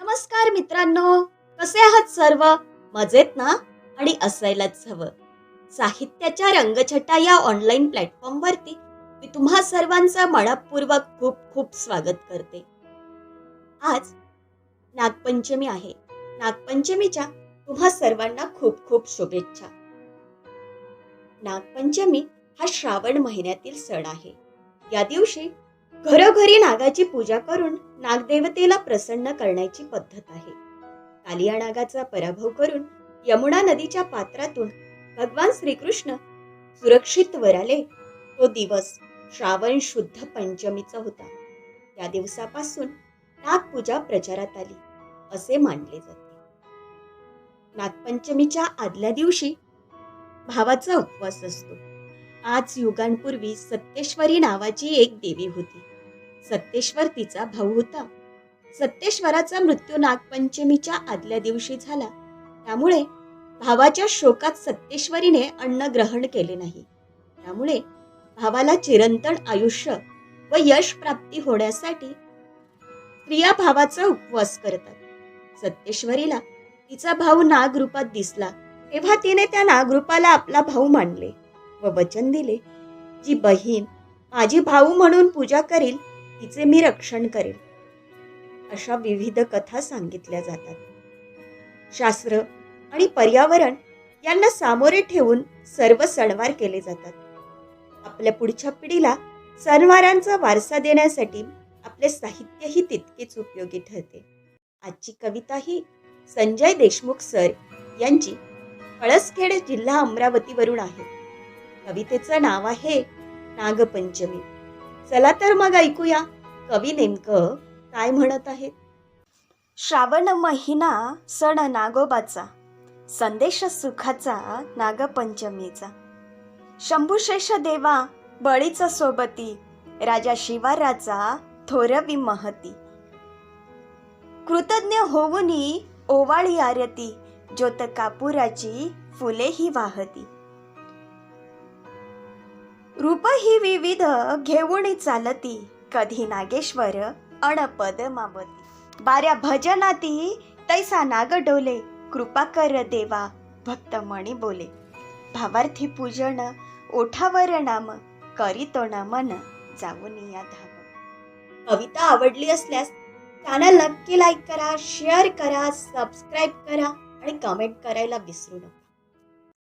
नमस्कार मित्रांनो कसे आहात सर्व? मजेत ना? आणि असायलाच हवं. साहित्याच्या रंगछटा या ऑनलाईन प्लॅटफॉर्मवरती मी तुम्हा सर्वांचं मनपूर्वक खूप खूप स्वागत करते. आज नागपंचमी आहे. नागपंचमीच्या तुम्हा सर्वांना खूप खूप शुभेच्छा. नागपंचमी हा श्रावण महिन्यातील सण आहे. या दिवशी घरोघरी नागाची पूजा करून नागदेवतेला प्रसन्न करण्याची पद्धत आहे. कालिया नागाचा पराभव करून यमुना नदीच्या पात्रातून भगवान श्रीकृष्ण सुरक्षित वर आले तो दिवस श्रावण शुद्ध पंचमीचा होता. त्या दिवसापासून नागपूजा प्रचारात आली असे मानले जाते. नागपंचमीच्या आदल्या दिवशी भावाचा उपवास असतो. आज युगांपूर्वी सत्तेश्वरी नावाची एक देवी होती. सत्तेश्वर तिचा भाऊ होता. सत्तेश्वराचा मृत्यू नागपंचमीच्या आदल्या दिवशी झाला. त्यामुळे भावाच्या शोकात सत्तेश्वरीने अन्न ग्रहण केले नाही. त्यामुळे भावाला चिरंतन आयुष्य व यश प्राप्ती होण्यासाठी स्त्रिया भावाचा उपवास करतात. सत्तेश्वरीला तिचा भाऊ नागरूपात दिसला. तेव्हा तिने त्या नागरूपाला आपला भाऊ मानले व वचन दिले जी बहीण माझी भाऊ म्हणून पूजा करील तिचे मी रक्षण करेन. अशा विविध कथा सांगितल्या जातात. शास्त्र आणि पर्यावरण यांना सामोरे ठेवून सर्व सणवार केले जातात. आपल्या पुढच्या पिढीला सणवारांचा वारसा देण्यासाठी आपले साहित्यही तितकेच उपयोगी ठरते. आजची कविता ही संजय देशमुख सर यांची पळसखेड जिल्हा अमरावतीवरून आहे. कवितेचं नाव आहे नागपंचमी. चला तर मग ऐकूया. कवी नेमकं काय म्हणत आहेत? श्रावण महिना सण नागोबाचा संदेश सुखाचा नागपंचमीचा. शंभुशेष देवा बळीचा सोबती राजा शिवाराचा थोरवी महती. कृतज्ञ होऊनी ओवाळी आरती ज्योत कापुराची फुले ही वाहती. रूप ही विविध घेऊन चालती. कधी नागेश्वर अणपद मावती. बाऱ्या भजनाती तैसा नाग डोले. कृपा कर देवा भक्त मणी बोले. भावार्थी पूजन ओठावर नाम. करीतो ना मन जाऊन या धाम. कविता आवडली असल्यास चॅनल नक्की लाईक करा शेअर करा सबस्क्राईब करा आणि कमेंट करायला विसरू नका.